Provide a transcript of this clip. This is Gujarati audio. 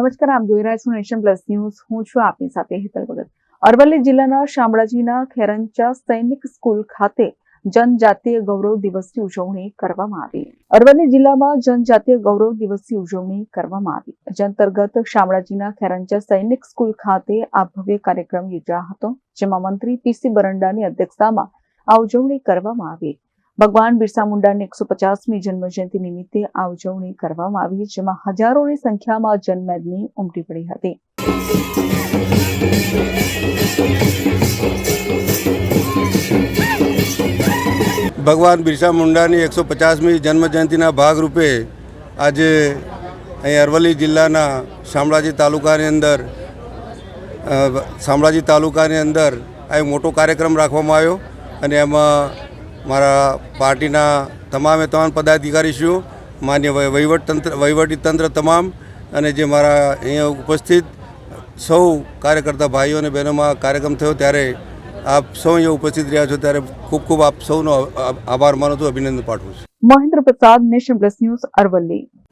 નમસ્કાર, આપ જોઈ રહ્યા છો નેશન પ્લસ ન્યૂઝ. હું છું આપની સાથે હેતલ ભગત. અરવલ્લી જિલ્લાના શામળાજીના ખેરંચા સૈનિક સ્કૂલ ખાતે જનજાતીય ગૌરવ દિવસની ઉજવણી કરવામાં આવી. અરવલ્લી જિલ્લામાં જનજાતીય ગૌરવ દિવસની ઉજવણી કરવામાં આવી. જે અંતર્ગત શામળાજીના ખેરંચા સૈનિક સ્કૂલ ખાતે આ ભવ્ય કાર્યક્રમ યોજાયો હતો, જેમાં મંત્રી પીસી બરંડાની અધ્યક્ષતામાં આ ઉજવણી કરવામાં આવી. ભગવાન બિરસા મુંડાની એકસો પચાસમી જન્મજયંતિ નિમિત્તે આ ઉજવણી કરવામાં આવી, જેમાં હજારોની સંખ્યામાં જનમેદની ઉમટી પડી હતી. ભગવાન બિરસા મુંડાની એકસો પચાસમી જન્મજયંતિના ભાગરૂપે આજે અહીં અરવલ્લી જિલ્લાના શામળાજી તાલુકાની અંદર શામળાજી તાલુકાની અંદર આ મોટો કાર્યક્રમ રાખવામાં આવ્યો અને એમાં મારા પાર્ટીના તમામે તમામ પદાધિકારીશ્રીઓ, માન્ય વહ- વહીવટતંત્ર વહીવટીતંત્ર તમામ અને જે મારા અહીંયા ઉપસ્થિત સૌ કાર્યકર્તા ભાઈઓ અને બહેનોમાં કાર્યક્રમ થયો ત્યારે આપ સૌ અહીંયા ઉપસ્થિત રહ્યા છો ત્યારે ખૂબ ખૂબ આપ સૌનો આભાર માનું છું, અભિનંદન પાઠવું છું. મહેન્દ્ર પ્રસાદ નેશન પ્લસ ન્યૂઝ અરવલ્લી.